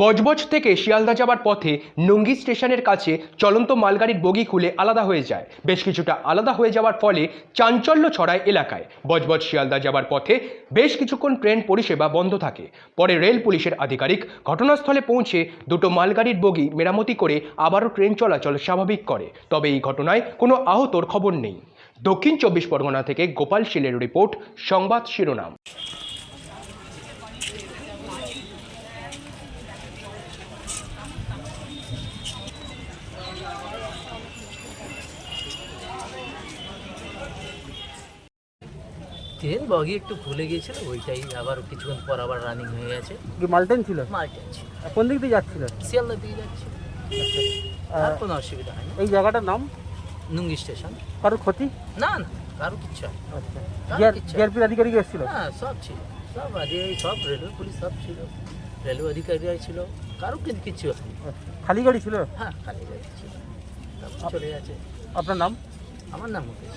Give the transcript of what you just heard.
বজবজ থেকে শিয়ালদা যাবার পথে নঙ্গি স্টেশনের কাছে চলন্ত মালগাড়ির বগি খুলে আলাদা হয়ে যায়। বেশ কিছুটা আলাদা হয়ে যাওয়ার ফলে চাঞ্চল্য ছড়ায় এলাকায়। বজবজ শিয়ালদা যাবার পথে বেশ কিছুক্ষণ ট্রেন পরিষেবা বন্ধ থাকে। পরে রেল পুলিশের আধিকারিক ঘটনাস্থলে পৌঁছে দুটো মালগাড়ির বগি মেরামতি করে আবারও ট্রেন চলাচল স্বাভাবিক করে। তবে এই ঘটনায় কোনো আহতর খবর নেই। দক্ষিণ চব্বিশ পরগনা থেকে গোপাল শীলের রিপোর্ট, সংবাদ শিরোনাম। ট্রেন বগি একটু খুলে গিয়েছিল ওইটাই আবার কিছুক্ষণ পর আবার রানিং হয়ে গেছে। মালটেন ছিল? মালটা ছিল। কোন দিক দিয়ে যাচ্ছিল? শিয়ালদা দিয়ে যাচ্ছে। আর আহ, কোনো অসুবিধা হয়নি। এই জায়গাটার নাম? নুঙ্গি স্টেশন। কারোর ক্ষতি? না না কারও কিচ্ছু হয়নি। আচ্ছা। কারও জিআরপির আধিকারিক এসেছিল? হ্যাঁ সব ছিল। সব আগে সব রেলওয়ে পুলিশ সব ছিল। রেলওয়ে অধিকারীরা ছিল। কারও কিন্তু কিচ্ছু হয়নি। আচ্ছা, খালি গাড়ি ছিল? হ্যাঁ খালি গাড়ি ছিল। চলে গেছে। আপনার নাম? আমার নাম মুকেশ।